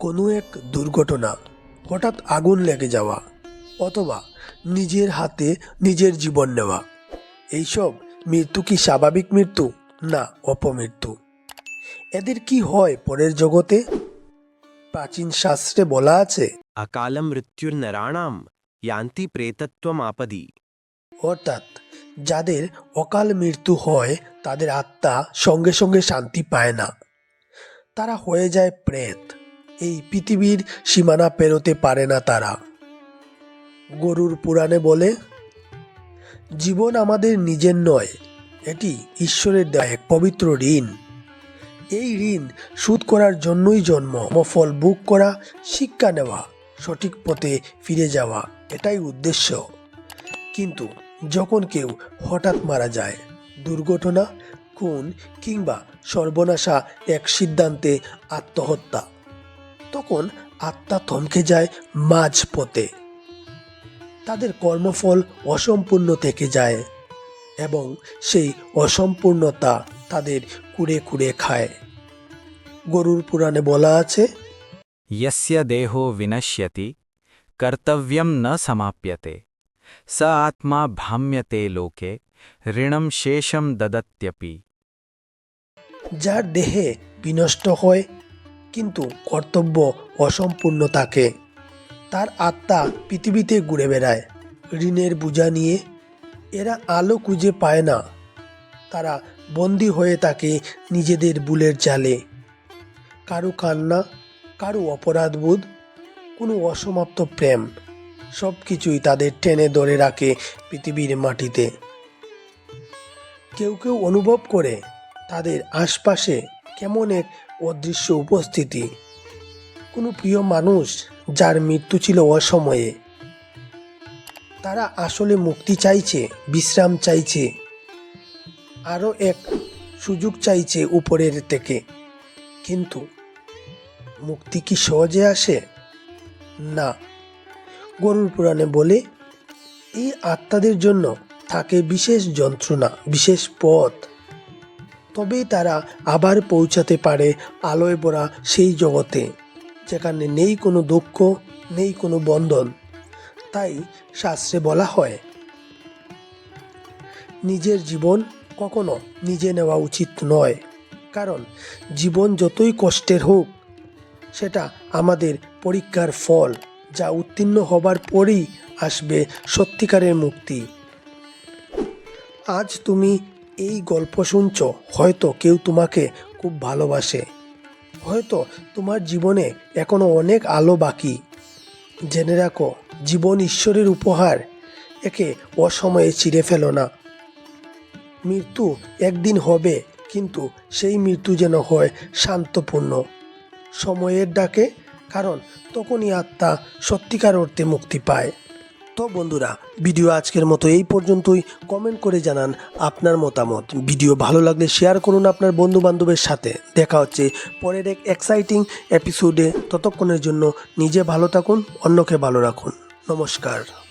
কোনো এক দুর্ঘটনা হঠাৎ আগুন লেগে যাওয়া অথবা নিজের হাতে নিজের জীবন নেওয়া। এইসব মৃত্যু কি স্বাভাবিক মৃত্যু? না অপমৃত্যু। এদের কি হয় পরের জগতে? প্রাচীন শাস্ত্রে বলা আছে অকাল মৃত্যুর নারাণাম ইয়ান্তি প্রেতত্বম আপদি। অর্থাৎ যাদের অকাল মৃত্যু হয় তাদের আত্মা সঙ্গে সঙ্গে শান্তি পায় না। তারা হয়ে যায় প্রেত। এই পৃথিবীর সীমানা পেরোতে পারে না তারা। গরুর পুরাণে বলে, জীবন আমাদের নিজের নয়, এটি ঈশ্বরের দেওয়া এক পবিত্র ঋণ। এই ঋণ শোধ করার জন্যই জন্ম, ফল বুক করা, শিক্ষা নেওয়া, সঠিক পথে ফিরে যাওয়া, এটাই উদ্দেশ্য। কিন্তু যখন কেউ হঠাৎ মারা যায়, দুর্ঘটনা, খুন কিংবা সর্বনাশা এক সিদ্ধান্তে আত্মহত্যা তখন আত্মা থমকে যায় মাঝ পথে তাদের কর্মফল অসম্পূর্ণ থেকে যায় এবং সেই অসম্পূর্ণতা তাদের কুড়ে কুড়ে খায়। গরুর পুরাণে বলা আছে দেহ বিনশ্যতি কর্তব্যম না সমাপ্যতে স আত্মা ভাম্যতে লোকে ঋণম শেষম দদত্যপি যার দেহে বিনষ্ট হয় কিন্তু কর্তব্য অসম্পূর্ণ থাকে তার আত্মা পৃথিবীতে ঘুরে বেড়ায়। ঋণের বোঝা নিয়ে এরা আলো খুঁজে পায় না। তারা বন্দি হয়ে থাকে নিজেদের বুলের জালে কারও কান্না, কারও অপরাধবোধ, কোনো অসমাপ্ত প্রেম সব কিছুই তাদের টেনে ধরে রাখে পৃথিবীর মাটিতে। কেউ কেউ অনুভব করে তাদের আশপাশে কেমন এক অদৃশ্য উপস্থিতি। কোনো প্রিয় মানুষ যার মৃত্যু ছিল অসময়ে, তারা আসলে মুক্তি চাইছে, বিশ্রাম চাইছে, আরও এক সুযোগ চাইছে উপরের থেকে। কিন্তু মুক্তি কি সহজে আসে? না। গরুর পুরাণে বলে, এই আত্মাদের জন্য থাকে বিশেষ যন্ত্রণা, বিশেষ পথ। তবেই তারা আবার পৌঁছাতে পারে আলোয় ভরা সেই জগতে, যেখানে নেই কোনো দুঃখ, নেই কোনো বন্ধন। তাই শাস্ত্রে বলা হয়, নিজের জীবন কখনো নিজে নেওয়া উচিত নয়। কারণ জীবন যতই কষ্টের হোক, সেটা আমাদের পরীক্ষার ফল, যা উত্তীর্ণ হবার পরেই আসবে সত্যিকারের মুক্তি। আজ তুমি এই গল্প শুনছ, হয়তো কেউ তোমাকে খুব ভালোবাসে। হয়তো তোমার জীবনে এখনও অনেক আলো বাকি। জেনে রাখো, জীবন ঈশ্বরের উপহার, একে অসময়ে চিড়ে ফেলো না। মৃত্যু একদিন হবে, কিন্তু সেই মৃত্যু যেন হয় শান্তপূর্ণ। সময়ের ডাকে, কারণ তখনই আত্মা সত্যিকার অর্থে মুক্তি পায়। বন্ধুরা, ভিডিও আজকের মতো এই পর্যন্তই। কমেন্ট করে জানান আপনার মতামত। ভিডিও ভালো লাগলে শেয়ার করুন আপনার বন্ধু বান্ধবের সাথে। দেখা হচ্ছে পরের এক এক্সাইটিং এপিসোডে ততক্ষণের জন্য নিজে ভালো থাকুন, অন্যকে ভালো রাখুন। নমস্কার।